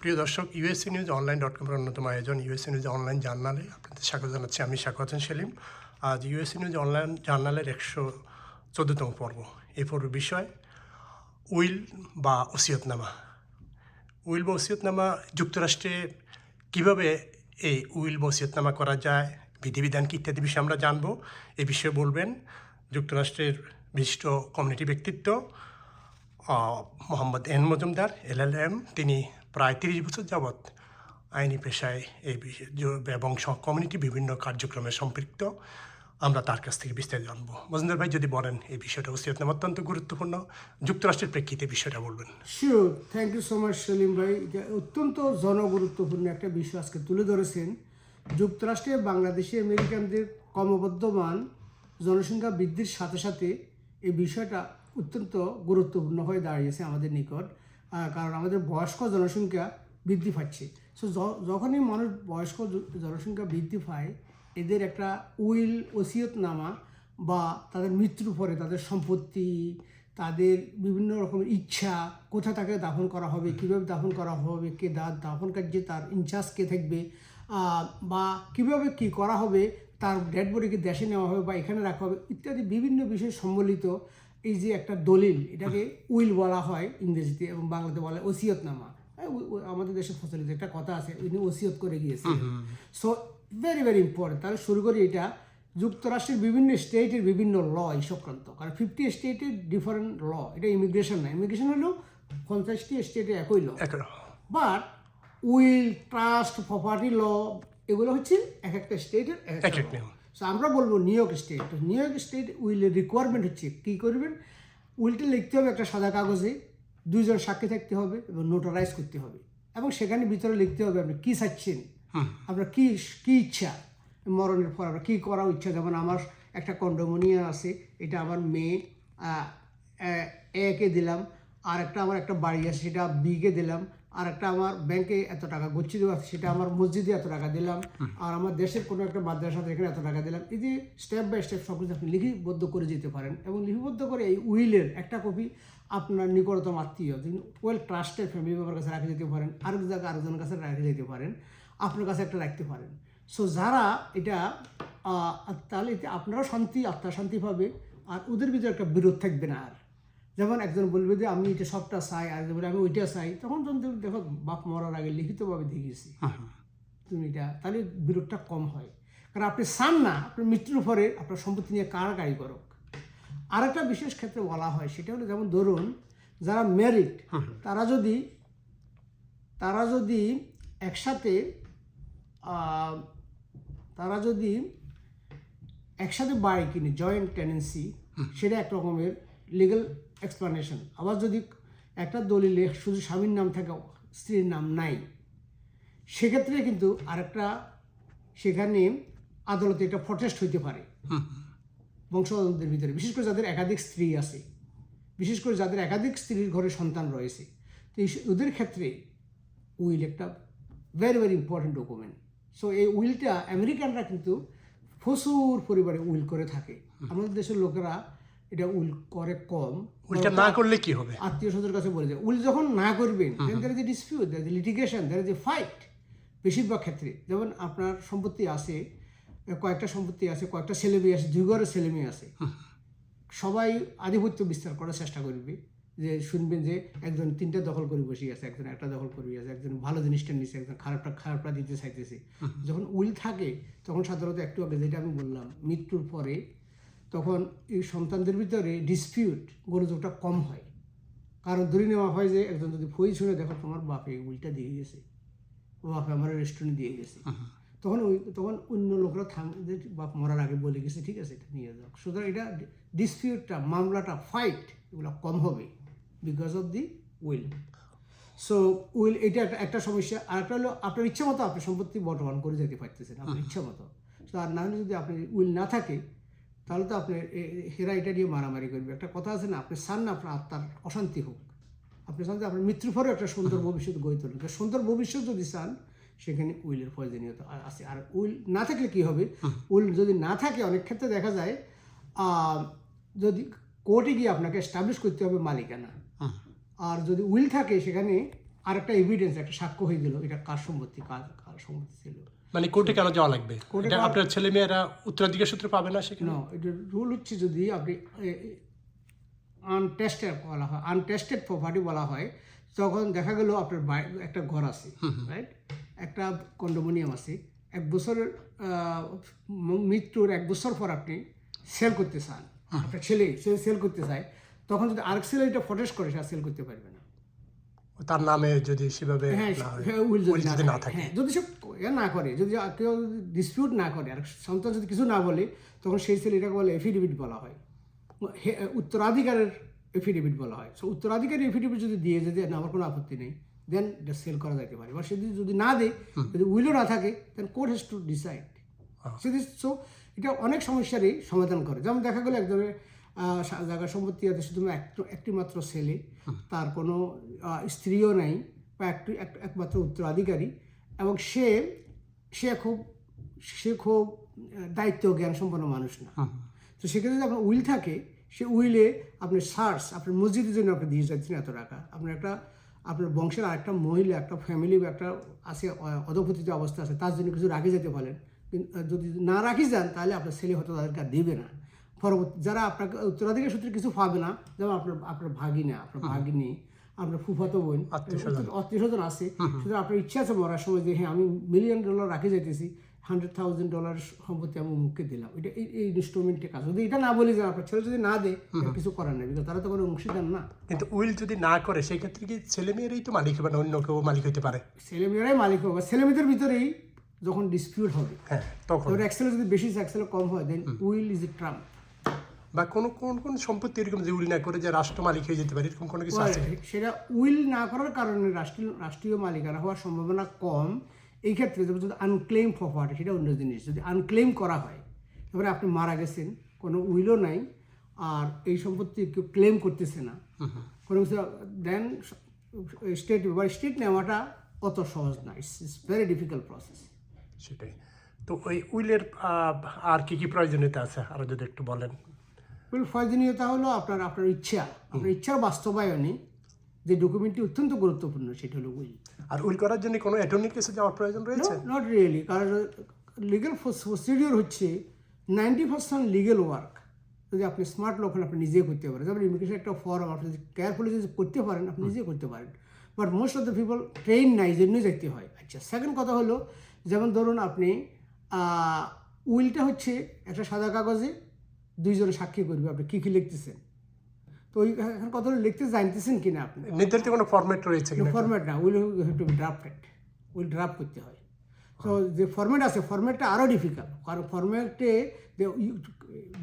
প্রিয় দর্শক USC news online dot কমের অন্যতম আয়োজন ইউএসসি নিউজ অনলাইন জার্নালে আপনাদের স্বাগত জানাচ্ছি। আমি হোসেন সেলিম। আজ ইউএসসি নিউজ অনলাইন জার্নালের একশো চোদ্দতম পর্ব। এই পর্বের বিষয় উইল বা ওসিয়তনামা। উইল বা ওসিয়তনামা যুক্তরাষ্ট্রে কীভাবে এই উইল বা ওসিয়তনামা করা যায়, বিধিবিধান কি ইত্যাদি বিষয়ে আমরা জানব, এ বিষয়ে বলবেন যুক্তরাষ্ট্রের বিশিষ্ট কমিউনিটি ব্যক্তিত্ব মোহাম্মদ এন মজুমদার এলএলএম তিনি প্রায় তিরিশ বছর যাবৎ আইনি পেশায় এই এবং কমিউনিটি বিভিন্ন কার্যক্রমে সম্পৃক্ত। আমরা তার কাছ থেকে বিস্তারিত জানব। মজুমদার ভাই, যদি বলেন এই বিষয়টা ওসিয়তনাম অত্যন্ত গুরুত্বপূর্ণ। যুক্তরাষ্ট্রের প্রেক্ষিতে বিষয়টা বলবেন। Sure thank you so much Selim ভাই। অত্যন্ত জনগুরুত্বপূর্ণ একটা বিষয় আজকে তুলে ধরেছেন। যুক্তরাষ্ট্রে বাংলাদেশি আমেরিকানদের ক্রমবর্ধমান জনসংখ্যা বৃদ্ধির সাথে সাথে এই বিষয়টা অত্যন্ত গুরুত্বপূর্ণ হয়ে দাঁড়িয়েছে আমাদের নিকট। কারণ আমাদের বয়স্ক জনসংখ্যা বৃদ্ধি পাচ্ছে। সো যখনই মানুষ বয়স্ক জনসংখ্যা বৃদ্ধি পায়, এদের একটা উইল ওসিয়তনামা বা তাদের মৃত্যুর পরে তাদের সম্পত্তি, তাদের বিভিন্ন রকমের ইচ্ছা কোথা তাকে দাফন করা হবে, কীভাবে দাফন করা হবে, কে দা, দাফন কার্যে তার ইনচার্জ কে থাকবে বা কীভাবে কি করা হবে, তার ডেড বডিকে দেশে নেওয়া হবে বা এখানে রাখা হবে, ইত্যাদি বিভিন্ন বিষয় সম্বলিত এই যে একটা দলিল এটাকে উইল বলা হয় ইংরেজিতে এবং বাংলাতে বলা হয় ওসিয়তনামা। উ- আমাদের দেশে প্রচলিত একটা কথা আছে উনি ওসিয়ত করে গিয়েছেন সো ভেরি ভেরি ইম্পর্টেন্ট তাহলে শুরু করি এটা। যুক্তরাষ্ট্রের বিভিন্ন স্টেটের বিভিন্ন ল এই সংক্রান্ত। কারণ ফিফটি স্টেটের ডিফারেন্ট ল এটা ইমিগ্রেশন না। ইমিগ্রেশন হলো পঞ্চাশটি স্টেটে একই law but will trust property law এগুলো হচ্ছে এক একটা স্টেটের এক এক একটা। সো আমরা বলব নিউ ইয়র্ক স্টেট তো নিউ ইয়র্ক স্টেট উইলের রিকোয়ারমেন্ট হচ্ছে কী করবেন? উইলটা লিখতে হবে একটা সাদা কাগজে দুইজন সাক্ষী থাকতে হবে এবং নোটারাইজ করতে হবে। এবং সেখানে ভিতরে লিখতে হবে আপনি কী চাচ্ছেন? আপনার কী কী ইচ্ছা? মরণের পর আপনার কী করা ইচ্ছা? যেমন আমার একটা কন্ডোমোনিয়া আছে এটা আমার মেয়ে একে দিলাম আর একটা আমার একটা বাড়ি আছে সেটা বিকে দিলাম। আর একটা আমার ব্যাংকে এত টাকা গচ্ছিত আছে সেটা আমার মসজিদে এত টাকা দিলাম আর আমার দেশের কোনো একটা মাদ্রাসাতে এখানে এত টাকা দিলাম। এই যে স্টেপ বাই স্টেপ সব কিছু আপনি লিপিবদ্ধ করে যেতে পারেন এবং লিপিবদ্ধ করে এই উইলের একটা কপি আপনার নিকটতম আত্মীয় ওয়েল ট্রাস্টেড ফ্যামিলি মেম্বার কাছে রাখে যেতে পারেন আরেক জায়গায় আরেকজনের কাছে রাখে যেতে পারেন আপনার কাছে একটা রাখতে পারেন। সো যারা এটা তাহলে এতে আপনারাও শান্তি আত্মা শান্তি পাবে আর ওদের ভিতরে একটা বিরোধ থাকবে না আর। যেমন একজন বলবে যে আমি এটা সবটা চাই আর একজন আমি ওইটা চাই তখন যখন তুমি দেখো বাপ মরার আগে লিখিতভাবে দিয়ে গেছি তুমি এটা তাহলে বিরোধটা কম হয়। কারণ আপনি চান না আপনার মৃত্যুর পরে আপনার সম্পত্তি নিয়ে কার কারাকারি করুক। আরেকটা বিশেষ ক্ষেত্রে বলা হয় সেটা হলো যেমন ধরুন যারা ম্যারিড তারা যদি তারা যদি একসাথে তারা যদি একসাথে বাড়ি কিনে জয়েন্ট টেনেন্সি সেটা এক রকমের লিগ্যাল এক্সপ্লানেশন আবার যদি একটা দলিলে শুধু স্বামীর নাম থাকে স্ত্রীর নাম নাই সেক্ষেত্রে কিন্তু আরেকটা সেখানে আদালতে একটা প্রটেস্ট হইতে পারে। বংশধরদের ভিতরে বিশেষ করে যাদের একাধিক স্ত্রী আছে বিশেষ করে যাদের একাধিক স্ত্রীর ঘরে সন্তান রয়েছে। তো এই- ওদের ক্ষেত্রে উইল একটা very very important document so এই উইলটা আমেরিকানরা কিন্তু প্রচুর পরিমাণে উইল করে থাকে। আমাদের দেশের লোকেরা এটা উল করে কম ওইটা না করলে কি হবে? আত্মীয় স্বজনের কাছে বলে যায় উইল যখন না করবেন যে ডিসপিউট লিটিগেশন ফাইট বেশিরভাগ ক্ষেত্রে। যেমন আপনার সম্পত্তি আছে কয়েকটা সম্পত্তি আছে কয়েকটা ছেলে মেয়ে আছে দুই ঘরের ছেলে মেয়ে আছে। সবাই আধিপত্য বিস্তার করার চেষ্টা করবে যে শুনবেন যে একজন তিনটা দখল করে বসে আছে একজন একটা দখল করে আছে একজন ভালো জিনিসটা নিচ্ছে একজন খারাপটা খারাপটা দিতে চাইতেছে। যখন উইল থাকে তখন সাধারণত একটু আগে যেটা আমি বললাম মৃত্যুর পরে তখন এই সন্তানদের ভিতরে ডিসপিউট গোলযোগটা কম হয়। কারণ ধরে নেওয়া হয় যে একজন যদি ফই শুনে দেখো তোমার বাপে উইলটা দিয়ে গেছে ও বাপে আমার রেস্টুরেন্ট দিয়ে গেছে। তখন ওই তখন অন্য লোকরা থাম বাপ মরার আগে বলে গেছে ঠিক আছে এটা নিয়ে যাও। সুতরাং এটা ডিসপিউটটা মামলাটা ফাইট এগুলো কম হবে because of the will so will এটা একটা একটা সমস্যা। আর একটা হলো আপনার ইচ্ছা মতো আপনি সম্পত্তি বর্তমান করে যেতে পারতেছেন আপনার ইচ্ছা মতো। তো আর না হলে যদি আপনি উইল না থাকে তাহলে তো আপনি হেরা এটা নিয়ে মারামারি করবে একটা কথা আছে না আপনি চান না আপনার আত্মার অশান্তি হোক। আপনি চান যে আপনার মৃত্যুর পরেও একটা সুন্দর ভবিষ্যৎ গড়ে তুলুন সুন্দর ভবিষ্যৎ যদি চান সেখানে উইলের প্রয়োজনীয়তা আছে। আর উইল না থাকলে কি হবে? উইল যদি না থাকে অনেক ক্ষেত্রে দেখা যায় যদি কোর্টে গিয়ে আপনাকে এস্টাবলিশ করতে হবে মালিকানা। আর যদি উইল থাকে সেখানে আর একটা এভিডেন্স একটা সাক্ষ্য হয়ে গেল এটা কার সম্পত্তি কার কার সম্পত্তি ছিল? মানে কোর্টে কেন যাওয়া লাগবে? আপনার ছেলে মেয়েরা উত্তরাধিকার সূত্রে পাবে না সেখানে? এটা রুল হচ্ছে যদি আপনি আনটেস্টেড বলা হয় আনটেস্টেড প্রপার্টি বলা হয় তখন দেখা গেল আপনার একটা ঘর আছে রাইট একটা কন্ডোমিনিয়াম আছে। এক বছরের মৃত্যুর এক বছর পর আপনি সেল করতে চান। আপনার ছেলে সেল করতে চায়। তখন যদি আরেক ছেলে এটা ফটেস করে সেল করতে পারবে না। তার নামে যদি সেভাবে হ্যাঁ না হ্যাঁ, যদি না থাকে। হ্যাঁ যদি সে ইয়ে না করে যদি কেউ ডিসপিউট না করে আর সন্তান যদি কিছু না বলে তখন সেই ছেলে এটাকে বলে এফিডেভিট বলা হয়। উত্তরাধিকারের এফিডেভিট বলা হয়। সো উত্তরাধিকারী এফিডেভিট যদি দিয়ে যদি আমার কোনো আপত্তি নেই দেন এটা সেল করা যেতে পারে। বা সেদিন যদি- না দেয় যদি উইলও না থাকে then court has to decide সেটি সো এটা অনেক সমস্যারই সমাধান করে। যেমন দেখা গেলো আহ, সা- জায়গা সম্পত্তি আছে শুধু একটু মাত্র ছেলে তার কোনো স্ত্রীও নাই বা একটু এক- একমাত্র উত্তরাধিকারী এবং সে সে খুব সে খুব দায়িত্ব জ্ঞান সম্পন্ন মানুষ না। তো সেক্ষেত্রে যদি আপনার উইল থাকে সে উইলে আপনি সার্চ আপনার মসজিদের জন্য আপনি দিয়ে যাচ্ছেন এত টাকা। আপনার একটা আপনার বংশের আরেকটা মহিলা একটা ফ্যামিলি বা একটা আছে অধপতিত অবস্থা আছে তার জন্য কিছু রাখে যেতে পারেন। কিন্তু যদি না রাখি যান তাহলে আপনার ছেলে হয়তো তাদেরকে আর দেবে না। পরবর্তী যারা আপনাকে উত্তরাধিকার সূত্রে কিছু পাবে না যেমন আপনার আপনার ভাগিনা আপনার ভাগিনী আপনার ফুফাতো বোন আত্মীয় স্বজন আছে। সুতরাং আপনার ইচ্ছা আছে মরার সময় যে হ্যাঁ আমি মিলিয়ন ডলার রাখে যাইতেছি হান্ড্রেড থাউজেন্ড ডলার সম্পত্তি আমি মুখকে দিলাম। এটা এই ইনস্ট্রুমেন্টে কাজ। যদি এটা না বলি যে আপনার ছেলে যদি না দেয় কিছু করার নেই because তারা তো কোনো অংশীদার না। কিন্তু উইল যদি না করে সেই ক্ষেত্রে কি ছেলে মেয়েরই তো মালিক হবে না? অন্য কেউ মালিক হতে পারে। ছেলে মেয়েরাই মালিক হবে। ছেলে মেয়েদের ভিতরেই যখন ডিসপিউট হবে হ্যাঁ তখন। এক্সেলে যদি বেশি এক্সেলে কম হয় then will is a trump বা কোন কোন কোন সম্পত্তি এরকম যে উইল না করে যে রাষ্ট্র মালিক হয়ে যেতে পারে এরকম কোনো কিছু আছে সেটা উইল না করার কারণে রাষ্ট্রীয় রাষ্ট্রীয় মালিকানা হওয়ার সম্ভাবনা কম। এই ক্ষেত্রে যদি আনক্লেম প্রপার্টি সেটা অন্য জিনিস। যদি আনক্লেম করা হয় তারপরে আপনি মারা গেছেন কোনো উইলও নাই আর এই সম্পত্তি কেউ ক্লেম করতেছে না। কোনো কিছু দেন স্টেট বা স্টেট নেওয়াটা অত সহজ না। It's it's very difficult process সেটাই। তো ওই উইলের আর কি কি প্রয়োজনীয়তা আছে? আরও যদি একটু বলেন। প্রয়োজনীয়তা হলো আপনার আপনার ইচ্ছা আপনার ইচ্ছার বাস্তবায়নে যে ডকুমেন্টটি অত্যন্ত গুরুত্বপূর্ণ সেটা হলো উইল আর উইল করার জন্য কোনো অ্যাটর্নির কাছে যাওয়ার প্রয়োজন রয়েছে? নট রিয়েলি কারণ লিগেল প্রসিডিওর হচ্ছে নাইনটি পার্সেন্ট লিগেল ওয়ার্ক যদি আপনি স্মার্ট লোক হন আপনি নিজে করতে পারেন। যেমন ইমিগ্রেশন একটা ফর্ম আপনি কেয়ারফুলি যদি করতে পারেন আপনি নিজে করতে পারেন। But most of the people train নাই এই জন্যই যেতে হয়। আচ্ছা সেকেন্ড কথা হলো যেমন ধরুন আপনি উইলটা হচ্ছে একটা সাদা কাগজে দুইজনে সাক্ষী করবে আপনি কী কী লিখতেছেন? তো ওই এখন কথা লিখতে জানতেছেন কি না আপনি? নির্ধারিত কোনো ফরম্যাট রয়েছে ফরম্যাট না will have to be drafted will draft করতে হয়। তো যে ফরম্যাট আছে ফরম্যাটটা আরও ডিফিকাল্ট কারণ ফরম্যাটে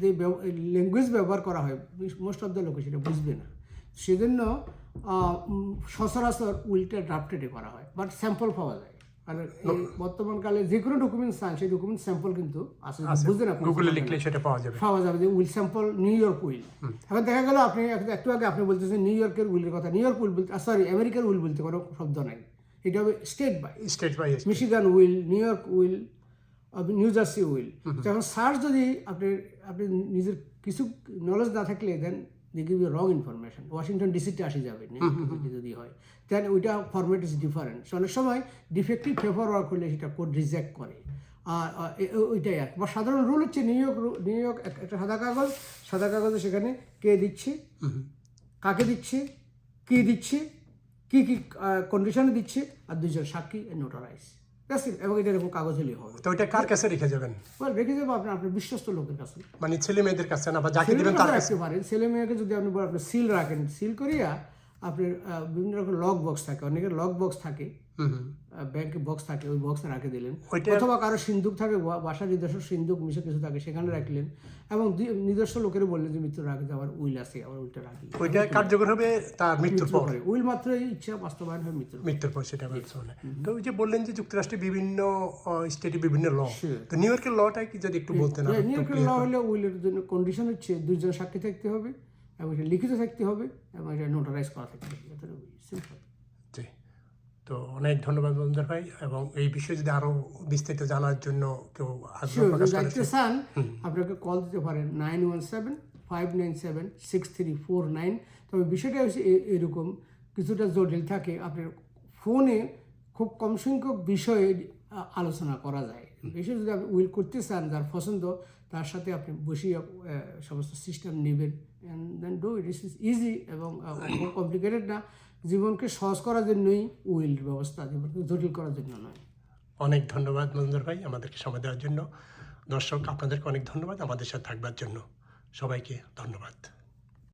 যে ল্যাঙ্গুয়েজ ব্যবহার করা হয় মোস্ট অফ দ্য লোকে সেটা বুঝবে না। সেজন্য সচরাচর উইলটা ড্রাফটেডে করা হয় বাট স্যাম্পল পাওয়া যায়। এই বর্তমানকালে যে কোনো ডকুমেন্ট চান সেই ডকুমেন্ট স্যাম্পল কিন্তু আছে। যদি আপনি? গুগলে লিখলে সেটা পাওয়া যাবে। পাওয়া যাবে যে will sample New York will এখন দেখা গেল আপনি একটু আগে আপনি বলতেছেন নিউ ইয়র্কের উইলের কথা। নিউ ইয়র্ক উইল বলতে সরি আমেরিকার উইল বলতে কোনো শব্দ নাই। এটা হবে state by state by Michigan will New York will New Jersey will যখন সার্চ যদি আপনি আপনি নিজের কিছু নলেজ না থাকলে then they give you wrong information Washington ডিসিতে আসে যাবে যদি হয়। দেন ওইটা ফরম্যাট ইজ ডিফারেন্ট অনেক সময় ডিফেক্টিভ পেপার ওয়ার্ক করলে সেটা কোড রিজেক্ট করে। আর ওইটাই আর বা সাধারণ রুল হচ্ছে নিউ ইয়র্ক নিউ ইয়র্ক এক- একটা সাদা কাগজ সাদা কাগজে সেখানে কে দিচ্ছে কাকে দিচ্ছে কি দিচ্ছে কি কি কন্ডিশনে দিচ্ছে আর দুজন সাক্ষী নোটারাইজ এবং এটা এরকম কাগজ হলেই হবে। তো ওইটা কার কাছে রেখে যাবেন? Well, রেখে যাব আপনার আপনার বিশ্বস্ত লোকের কাছে। মানে ছেলে মেয়েদের কাছে না বা যাকে দিবেন তার কাছে? পারেন। ছেলে মেয়েকে যদি আপনি আপনি সিল রাখেন সিল করিয়া আপনার বিভিন্ন রকম লক বক্স থাকে। অনেকের লক বক্স থাকে। ব্যাংকে বক্স থাকে ওই বক্সে রাখে দিলেন। অথবা কারও সিন্ধুক থাকে বাসার নিজস্ব সিন্ধুক মিশে কিছু থাকে সেখানে রাখলেন। এবং নিজস্ব লোকের বললেন যে মৃত্যুর আগে যে আমার উইল আছে আমার উইলটা রাখি। ওইটা কার্যকর হবে তার মৃত্যুর পর? উইল মাত্রই ইচ্ছা বাস্তবায়ন হয় মৃত্যুর মৃত্যুর পর সেটা তো ওই যে বললেন যে যুক্তরাষ্ট্রে বিভিন্ন স্টেটে বিভিন্ন ল. তো নিউ ইয়র্কের লটা কি যদি একটু বলতেন নিউ ইয়র্কের ল হলে উইলের জন্য কন্ডিশন হচ্ছে দুইজন সাক্ষী থাকতে হবে এবং এটা লিখিত থাকতে হবে এবং এটা নোটারাইজ করা থাকতে হবে। সিম্পল তো অনেক ধন্যবাদ বন্ধুর ভাই এবং এই বিষয়ে যদি আরও বিস্তারিত জানার জন্য কেউ আগ্রহ প্রকাশ করে চান আপনাকে কল দিতে পারেন nine one seven five nine seven six three four nine তবে বিষয়টা হচ্ছে এরকম কিছুটা জটিল থাকে আপনি ফোনে খুব কম সংখ্যক বিষয়ে আলোচনা করা যায়। বেশি যদি আপনি উইল করতে চান যার পছন্দ তার সাথে আপনি বসে আহ, সমস্ত সিস্টেম নেবেন। And then do it is easy এবং কমপ্লিকেটেড না। জীবনকে সহজ করার জন্যই উইল ব্যবস্থা জীবনকে জটিল করার জন্য নয়। অনেক ধন্যবাদ মঞ্জুর ভাই আমাদেরকে সময় দেওয়ার জন্য। দর্শক, আপনাদেরকে অনেক ধন্যবাদ আমাদের সাথে থাকবার জন্য। সবাইকে ধন্যবাদ।